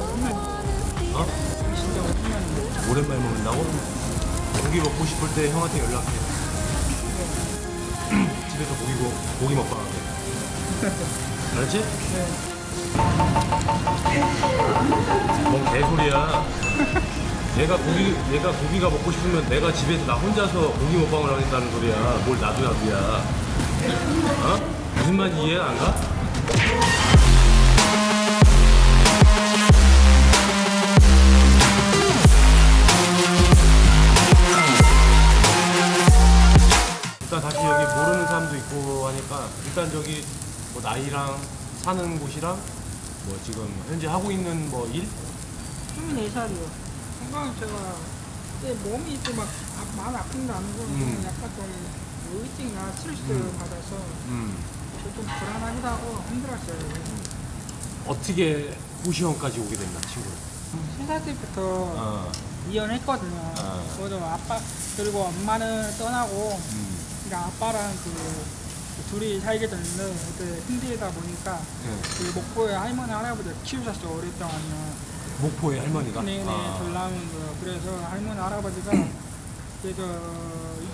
어? 오랜만에 먹는다고? 고기 먹고 싶을 때 형한테 연락해. 집에서 고기, 고, 고기 먹방 하게. 알았지? 뭔 개소리야. 내가 고기, 내가 고기가 먹고 싶으면 내가 집에서 나 혼자서 고기 먹방을 하겠다는 소리야. 뭘 나도 나도야. 어? 무슨 말인지 이해가 안 가? 나이랑 사는 곳이랑 뭐 지금 현재 하고 있는 뭐 일? 24살이요. 건강 제가 내 몸이 좀 막 많이 아픈 게 아니고 음. 그냥 약간 좀 우울증이나 스트레스 받아서 음. 좀 불안하기도 하고 힘들었어요. 어떻게 고시원까지 오게 됐나 친구? 세살 때부터 어. 이혼했거든요. 아. 그래서 아빠 그리고 엄마는 떠나고 음. 그러니까 아빠랑 그 둘이 살게 됐는데 그때 힘들다 보니까 네. 그 목포에 할머니 할아버지 키우셨어 오랫동안요. 목포의 할머니가. 네네 아. 전라남도 그래서 할머니 할아버지가 그래서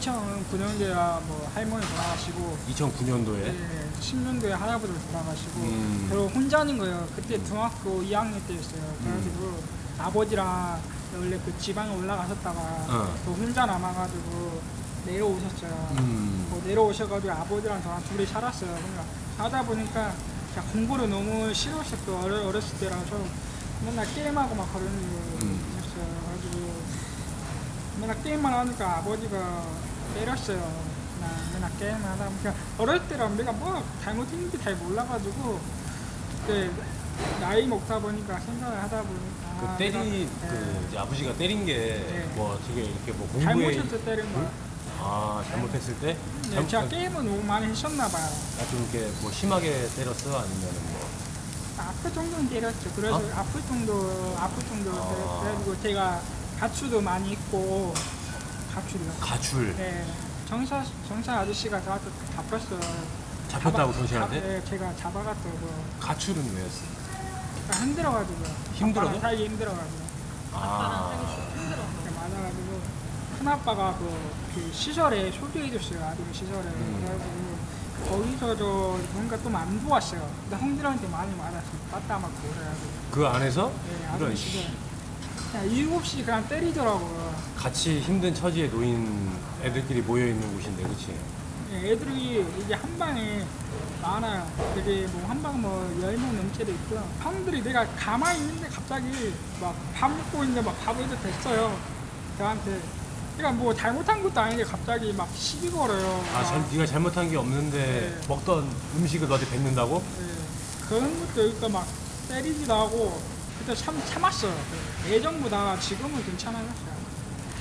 2009년도에 뭐 할머니 돌아가시고 2009년도에. 네, 10년도에 할아버지 돌아가시고 음. 그리고 혼자는 거예요. 그때 중학교 2학년 때였어요. 그래가지고 아버지랑 원래 그 지방에 올라가셨다가 어. 또 혼자 남아가지고 내려오셨어요. 음. 뭐 내려오셔가지고 아버지랑 저랑 둘이 살았어요. 그러니까 하다 보니까 그냥 공부를 너무 싫어했었고 어려, 어렸을 때라서 맨날 게임하고 막 그런 일 음. 있었어요. 그래가지고 맨날 게임만 하니까 아버지가 때렸어요. 맨날 게임만 하다 보니까 어렸을 때랑 내가 뭐 잘못했는지 잘 몰라가지고 그때 나이 먹다 보니까 생각을 하다 보니까 그 때리 내가, 그 네, 이제 아버지가 때린 게 네. 뭐 되게 이렇게 뭐 공부에 잘못해서 때린 거야. 아 잘못했을 때 네, 제가 게임을 너무 많이 했었나 봐요. 아, 좀 이렇게 뭐 심하게 때렸어 아니면은 뭐 아플 정도는 때렸죠. 그래서 어? 아플 정도, 아플 정도 아. 그래가지고 제가 가출도 많이 있고 가출이요. 가출 네, 정사 정사 아저씨가 저한테 잡혔어요. 잡혔다고 잡아- 정신한테? 잡- 네, 제가 잡아갔다고. 가출은 왜였어? 그러니까 힘들어가지고. 힘들어서? 아빠랑 살기 힘들어가지고. 아 이렇게 맞아가지고 큰 아빠가 그, 그 시설에 소개해줬어요. 아들 시설에. 음. 그래가지고 거기서 저 뭔가 좀 안 좋았어요. 근데 형들한테 많이 맞았어요. 따따 맞고 그래가지고. 그 안에서 네, 이런 아들 시절. 그냥 일곱 시 그냥 때리더라고요. 같이 힘든 처지에 놓인 애들끼리 모여 있는 곳인데, 그렇지? 예, 애들이 이게 한 방에 많아요. 되게 뭐 한 방 뭐 열 명 넘게도 있고요. 형들이 내가 가만히 있는데 갑자기 막 밥 먹고 있는데 막 밥을 이렇게 댔어요. 저한테. 그러니까 뭐 잘못한 것도 아닌데 갑자기 막 시비 걸어요. 아, 잘, 네가 잘못한 게 없는데 네. 먹던 음식을 너한테 뱉는다고? 예, 그런 것도 있고 막 때리기도 하고 그때 참 참았어요. 예전보다 지금은 괜찮아졌어요.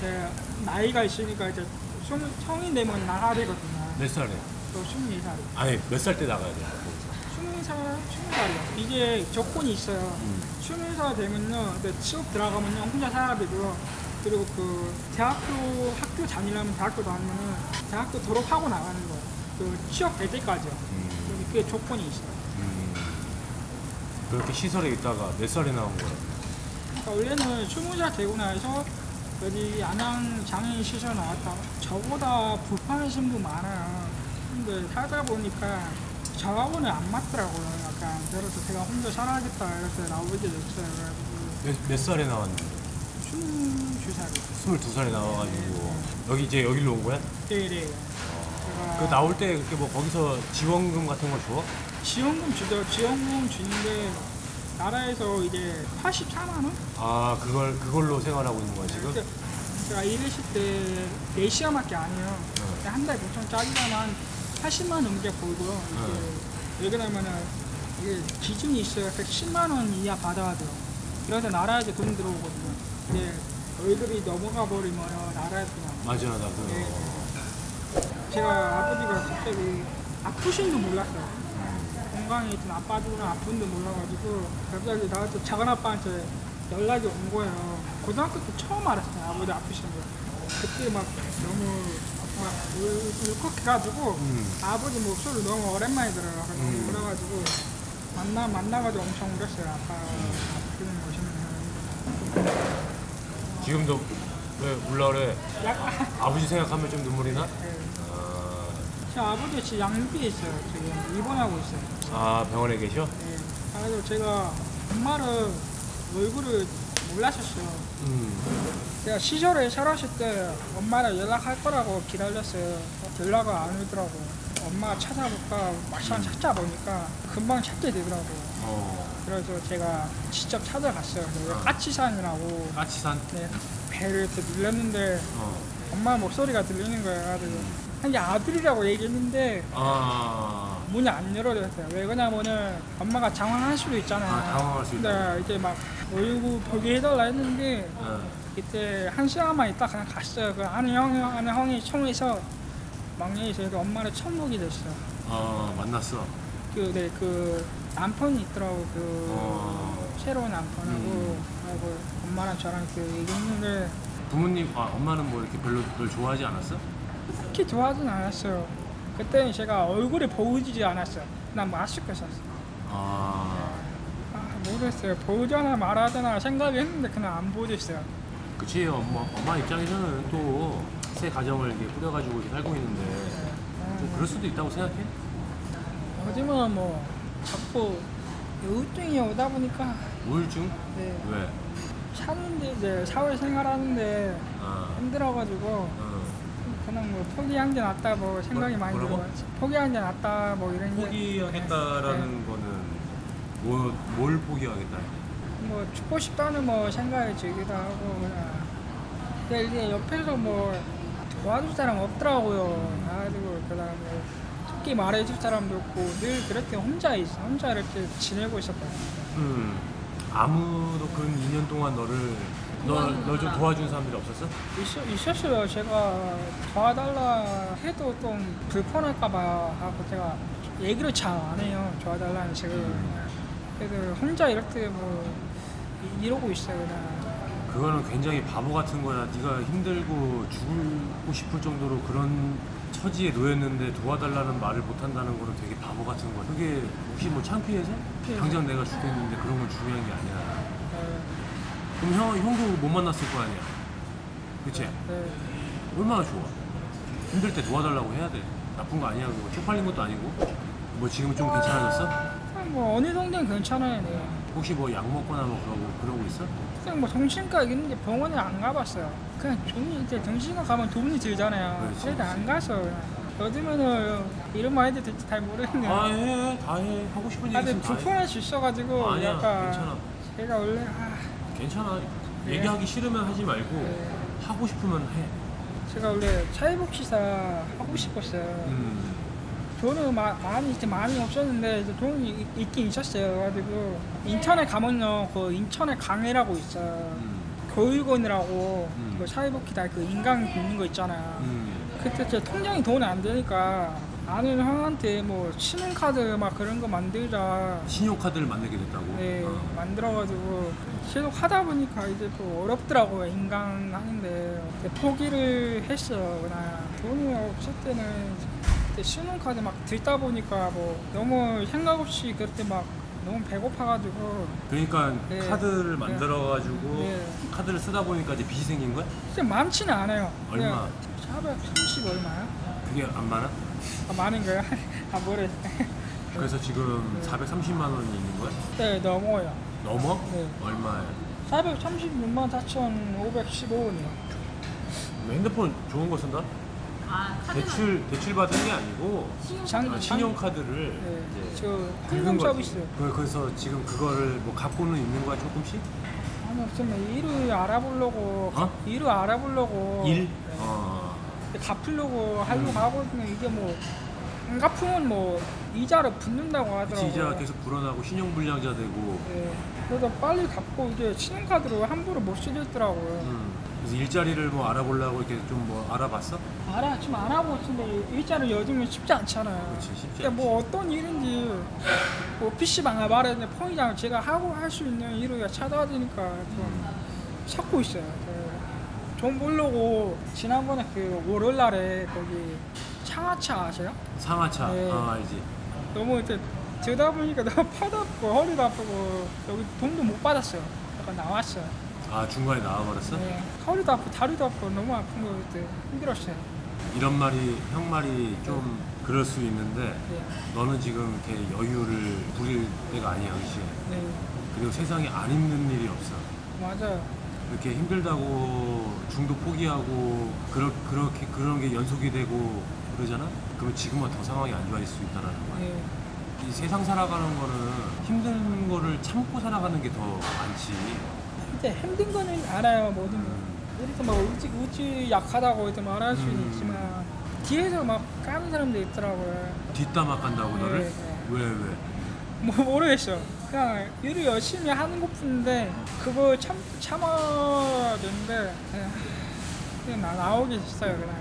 제가 나이가 있으니까 이제 성인 되면 나가야 되거든요. 몇 살에? 저 24살. 아니, 몇 살 때 나가야 돼? 20살, 20살이요. 이게 조건이 있어요. 음. 20살 되면요, 근데 취업 들어가면요, 혼자 살아야 되고요. 그리고 그 대학교 학교 다니려면 대학교 다니면은 대학교 졸업하고 나가는 거예요. 그 취업 될 때까지요. 음, 그게 조건이 있어요. 음. 그렇게 시설에 있다가 몇 살에 나온 거야? 그러니까 원래는 20살 되고 나서 여기 안양 장애인 시설 나왔다. 저보다 불편하신 분 많아요. 근데 살다 보니까 저하고는 안 맞더라고요. 약간 그래서 제가 혼자 살아야겠다 이렇게 나오게 됐어요. 그래가지고 몇, 몇 살에 나왔는데? 22살이요. 22살에 나와가지고 여기 이제 여기로 온 거야? 네네. 그 제가 나올 때 그렇게 뭐 거기서 지원금 같은 거 줘? 지원금 주죠. 지원금 주는데 나라에서 이제 84만 원? 아 그걸 그걸로 생활하고 있는 거야 지금? 그때 제가 일했을 때 4시간밖에 안 해요. 어. 한달 보통 짜리가만 80만 넘게 벌고요. 이게 왜 그러면은 이게 기준이 있어요. 110만 원 이하 받아야 돼요. 그래서 나라에서 돈 들어오거든요. 근데 월급이 넘어가 버리면 나라에서 맞아 나 그거 네. 제가 아버지가 갑자기 아프신 줄 몰랐어요. 건강이 좀 아빠들은 아픈 줄 몰라가지고 갑자기 나한테 작은 아빠한테 연락이 온 거예요. 고등학교 때 처음 알았어요. 아버지 아프신 거. 그때 막 너무 막 울- 울컥해가지고 음. 아버지 목소리 너무 오랜만에 들어요. 음. 그래가지고 만나 만나가지고 엄청 울었어요. 아빠 지금 오시면 지금도 왜 울라 그래? 약간 아버지 생각하면 좀 눈물이 나? 네. 아, 제 아버지 지금 양육비에 있어요. 지금 입원하고 있어요. 아 병원에 계셔? 네. 그래서 제가 엄마를 얼굴을 몰랐었어요. 음. 제가 시절에 살았을 때 엄마랑 연락할 거라고 기다렸어요. 연락을 안 오더라고요. 엄마가 찾아볼까 막상 찾아보니까 금방 찾게 되더라고요. 어. 그래서 제가 직접 찾아갔어요. 아. 까치산이라고 까치산? 네, 배를 이렇게 눌렀는데 어. 엄마 목소리가 들리는 거예요. 그래서 한게 아들이라고 얘기했는데 아. 문이 안 열어졌어요. 왜 그러냐면은 엄마가 장황할 수도 있잖아요. 아, 당황할 수 있다. 근데 이제 막 얼굴 보게 해달라 했는데 어. 이때 한 시간만 있다 그냥 갔어요. 그 아는 형이 아는 형이 청에서 막내에서 그 엄마를 보게 됐어요. 어, 만났어. 그, 네, 그 남편이 있더라고 그 어. 새로운 남편하고 음. 하고 엄마랑 저랑 그 얘기했는데 부모님, 아, 엄마는 뭐 이렇게 별로 널 좋아하지 않았어? 그렇게 좋아하진 않았어요. 그때는 제가 얼굴에 보이지 않았어요. 난 마스크 썼어. 아. 아, 모르겠어요. 보자나 말하자나 생각을 했는데 그냥 안 보였어요. 그치, 엄마, 엄마 입장에서는 또 새 가정을 이렇게 꾸려가지고 이렇게 살고 있는데 좀 그럴 수도 있다고 생각해? 하지만 뭐 자꾸 우울증이 오다 보니까 우울증? 네, 왜? 사는데 이제 사회 생활하는데 아. 힘들어가지고 어. 그냥 뭐 포기한 게 낫다 뭐 생각이 뭐- 많이 뭐라고? 들어요. 포기한 게 낫다 뭐 이런 게 포기하겠다라는 거는 뭐, 뭘 포기하겠다? 뭐 죽고 싶다는 뭐 생각이 들기도 하고 그냥 근데 이제 옆에서 뭐 도와줄 사람 없더라고요. 그래가지고 그다음에 특히 말해줄 사람도 없고 늘 그렇게 혼자 있어 혼자 이렇게 지내고 있었거든요. 음. 아무도 근 2년 동안 너를 너 널 좀 도와준 사람들이 없었어? 있, 있었어요. 제가 도와달라 해도 좀 불편할까봐 하고 제가 얘기를 잘 안 해요. 도와달라는 식으로. 그래도 혼자 이렇게 뭐 이- 이러고 있어요. 그냥. 그거는 굉장히 바보 같은 거야. 네가 힘들고 죽고 싶을 정도로 그런 처지에 놓였는데 도와달라는 말을 못 한다는 거는 되게 바보 같은 거야. 그게 혹시 뭐 창피해서? 네. 당장 내가 죽겠는데 그런 건 중요한 게 아니야. 네, 그럼 형 형도 못 만났을 거 아니야. 그치? 네. 얼마나 좋아. 힘들 때 도와달라고 해야 돼. 나쁜 거 아니야. 그거 쪽팔린 것도 아니고. 뭐 지금 좀 괜찮아졌어? 뭐 어느 정도는 괜찮아요. 네. 혹시 뭐 약 먹거나 뭐 그러고 그러고 있어? 그냥 뭐 정신과 있는데 병원에 안 가봤어요. 그냥 돈이 이제 정신과 가면 돈이 들잖아요. 그렇지, 그래도 안. 가서 그냥. 요즘에는 이런 말 해도 될지 잘 모르겠네요. 아 해, 다 해. 하고 싶은 얘기 아, 근데 있으면 다 해. 불편할 수 있어가지고 아니야, 약간 괜찮아. 제가 원래 아, 괜찮아. 네. 얘기하기 싫으면 하지 말고 네. 하고 싶으면 해. 제가 원래 사회복지사 하고 싶었어요. 음. 돈은 마, 많이 이제 많이 없었는데 이제 돈이 있- 있긴 있었어요. 그래가지고 인천에 가면요, 그 인천에 강의라고 있어. 요 음. 교육원이라고 음. 그 사회복지다 그 인강 있는 거 있잖아요. 음. 그때 제 통장이 돈이 안 되니까 아는 형한테 뭐 신용카드 막 그런 거 만들자. 신용카드를 만들게 됐다고. 네, 어. 만들어가지고 계속 하다 보니까 이제 또 어렵더라고요 인강 하는데 포기를 했어 그냥 돈이 없을 때는 그때 신용카드 막 들다 보니까 뭐 너무 생각 없이 그때 막 너무 배고파가지고 그러니까 네. 카드를 만들어가지고 네. 카드를 쓰다 보니까 이제 빚이 생긴 거야? 진짜 많지는 않아요 얼마? 430 얼마요? 그게 안 많아? 아 많은 거요? 아 모르겠어요 그래서 지금 네. 430만 원이 있는 거야? 네 넘어요 넘어? 네. 얼마야? 436만 4,515원이요 뭐 핸드폰 좋은 거 쓴다? 아, 대출 대출 받은 게 아니고 장- 아, 신용카드를 네, 이제 저 긁은 현금 거지. 서비스 그- 그래서 지금 그거를 뭐 갖고는 있는 거야 조금씩? 아니 없으면 일을 알아보려고 어? 일을 알아보려고 일? 네. 어. 갚으려고 하려고 음. 하고 있는데 이게 뭐 안 갚으면 뭐 이자를 붙는다고 그치 하더라고요. 이자가 계속 불어나고 신용불량자 되고 네. 그래서 빨리 갚고 이제 신용카드로 함부로 못 쓰겠더라고요. 음. 그래서 일자리를 뭐 알아보려고 이렇게 좀 뭐 알아봤어? 알아 하고 있는데 일자를 요즘은 쉽지 않잖아요. 그렇지 쉽지 근데 않지 뭐 어떤 일인지 뭐 PC방에 말했는데 폰이랑 제가 하고 할 수 있는 일을 찾아야 되니까 좀 찾고 있어요. 네. 돈 벌려고 지난번에 그 월요일 날에 거기 창하차 아세요? 상하차 네. 아 알지 너무 이렇게 들다 보니까 너무 팔도 아프고 허리도 아프고 여기 돈도 못 받았어요. 약간 나왔어요. 아 중간에 나와버렸어? 네. 허리도 아프고 다리도 아프고 너무 아픈 거 그때 힘들었어요. 이런 말이 형 말이 좀 그럴 수 있는데 네. 너는 지금 이렇게 여유를 부릴 때가 아니야 그치? 네. 그리고 세상에 안 힘든 일이 없어 맞아요. 이렇게 힘들다고 중도 포기하고 그러, 그렇게 그런 게 연속이 되고 그러잖아? 그러면 지금은 더 상황이 안 좋아질 수 있다는 거야 네. 이 세상 살아가는 거는 힘든 거를 참고 살아가는 게 더 많지 근데 힘든 거는 알아요. 뭐든 이렇게 막 우지 우지 약하다고 이렇게 말할 수는 음. 있지만 뒤에서 막 까는 사람도 있더라고요. 뒷담화 깐다고 너를? 네, 네. 왜 왜? 뭐 모르겠어. 그냥 일을 열심히 하는 것뿐인데 그거 참 참아야 되는데 그냥, 그냥 나 나오기 있어요 그냥.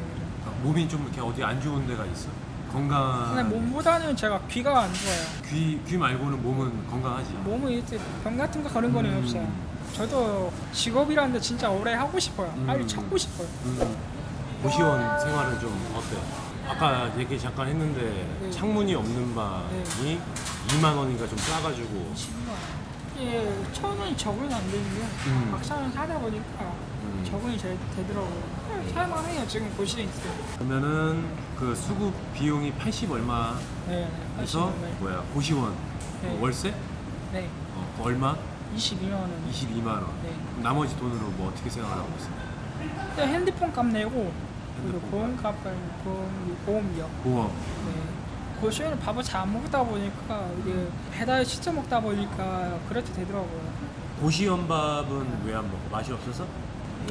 아, 몸이 좀 이렇게 어디 안 좋은 데가 있어? 건강 근데 몸보다는 제가 귀가 안 좋아요. 귀, 귀 말고는 몸은 건강하지 몸은 이렇게 병 같은 거 그런 거는 음. 없어요. 저도 직업이라는데 진짜 오래 하고 싶어요. 빨리 음. 찾고 싶어요. 음, 고시원 생활은 좀 어때? 아까 얘기 잠깐 했는데 네. 창문이 없는 방이 2만 원인가 좀 싸가지고 이게 처음엔 적응이 안 되는데 음. 막상 하다 보니까 음. 적응이 잘 되더라고요. 네, 살만해요 지금 고시에 있어요. 그러면은 그 수급 비용이 80 얼마 네, 해서 네. 뭐야 고시원 네. 어, 월세 네, 어, 그 얼마? 22만 원. 22만 원 네. 그럼 나머지 돈으로 뭐 어떻게 생활하고 있어? 근데 핸드폰 값 내고 그리고 핸드폰 보험 값 보험 네. 고시에는 밥을 잘 안 먹다 보니까 이게 배달 시켜 먹다 보니까 그렇게 되더라고요. 고시원 밥은 왜 안 먹어? 맛이 없어서?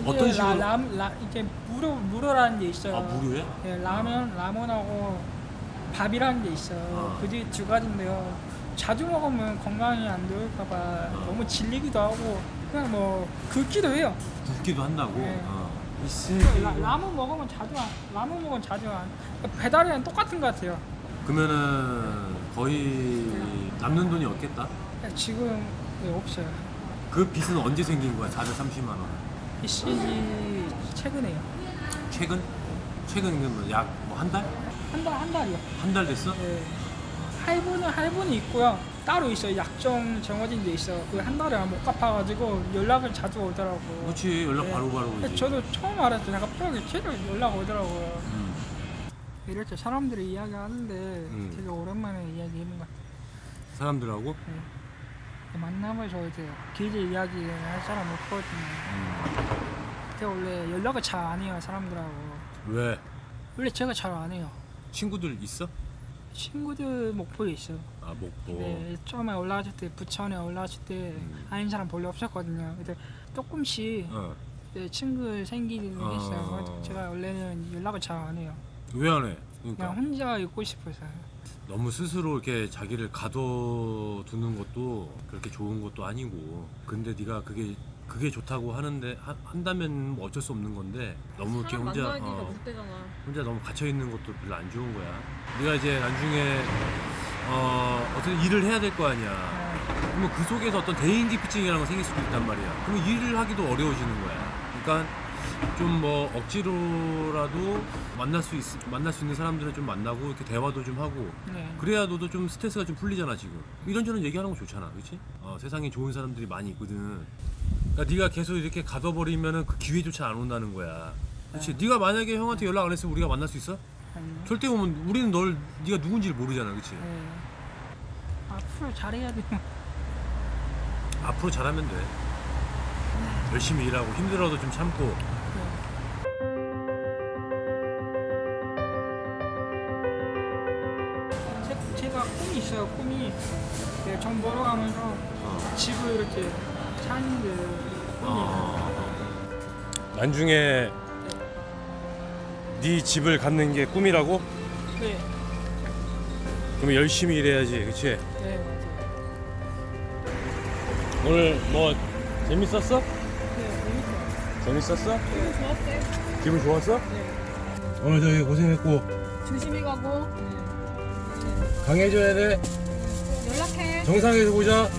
어떤 식으로? 라, 라, 라, 이게 무료 무료라는 게 있어요. 아 무료해? 네, 라면 라면하고 밥이라는 게 있어요. 아. 그게 두 가지인데요. 자주 먹으면 건강이 안 좋을까봐 아. 너무 질리기도 하고 그냥 뭐 긁기도 해요. 굽기도 한다고? 네. 어. 이 라, 라면 먹으면 자주 안 라면 먹으면 자주 안 배달이랑 똑같은 것 같아요. 그러면은 거의 남는 돈이 없겠다? 지금 네, 없어요. 그 빚은 언제 생긴 거야? 430만 원. 이 시기 최근에요. 최근? 최근 약뭐 한 달? 한 달 한 달이요. 한 달 됐어? 네. 할부는 할부는 있고요. 따로 있어요. 약정 정해진 데 있어요. 그한 달에 못 갚아가지고 연락을 자주 오더라고. 그렇지 연락 네. 바로 바로 근데 오지. 저도 처음 알았을 때 갑자기 계속 연락 오더라고요. 음. 이렇게 사람들이 이야기하는데 음. 되게 오랜만에 이야기하는 것 사람들하고? 같아요. 만나면서 이제 길게 이야기할 사람 없거든요. 음. 근데 원래 연락을 잘 안 해요 사람들하고. 왜? 원래 제가 잘 안 해요. 친구들 있어? 친구들 목포에 있어요. 아 목포. 네, 처음에 올라왔을 때 부천에 올라왔을 때 음. 아는 사람 별로 없었거든요. 근데 조금씩 어. 네, 친구 생기긴 어. 했어요. 그래서 제가 원래는 연락을 잘 안 해요. 왜 안 해? 그냥 그러니까 혼자 있고 싶어서요. 너무 스스로 이렇게 자기를 가둬두는 것도 그렇게 좋은 것도 아니고 근데 네가 그게 그게 좋다고 하는데 하- 한다면 뭐 어쩔 수 없는 건데 너무 이렇게 혼자 만나기가 어, 못되잖아. 혼자 너무 갇혀 있는 것도 별로 안 좋은 거야. 네가 이제 나중에 어 어떤 일을 해야 될 거 아니야. 네. 그러면 그 속에서 어떤 대인기피증이라는 거 생길 수도 있단 말이야. 그러면 일을 하기도 어려워지는 거야. 그러니까 좀 뭐 억지로라도 만날 수 있, 만날 수 있는 사람들은 좀 만나고 이렇게 대화도 좀 하고 네. 그래야 너도 좀 스트레스가 좀 풀리잖아 지금. 이런저런 얘기하는 거 좋잖아, 그렇지? 어, 세상에 좋은 사람들이 많이 있거든. 그러니까 네가 계속 이렇게 가둬버리면은 그 기회조차 안 온다는 거야. 그렇지? 네가 만약에 형한테 연락 안 했으면 우리가 만날 수 있어? 아니요. 절대 오면 우리는 널 네가 누군지를 모르잖아, 그렇지? 네. 앞으로 잘해야 돼요. 앞으로 잘하면 돼. 열심히 일하고 힘들어도 좀 참고. 네. 제- 제가 꿈이 있어요. 꿈이 네, 전 보러 가면서 어. 집을 이렇게 사는 게 꿈이에요. 나중에 네 집을 갖는 게 꿈이라고? 네, 그럼 열심히 일해야지, 그렇지? 네 맞아요. 오늘 뭐 재밌었어? 네, 재밌어요. 재밌었어? 기분 좋았대. 기분 좋았어? 네, 오늘 저기 고생했고 조심히 가고 네. 강해져야 돼. 연락해. 정상에서 보자.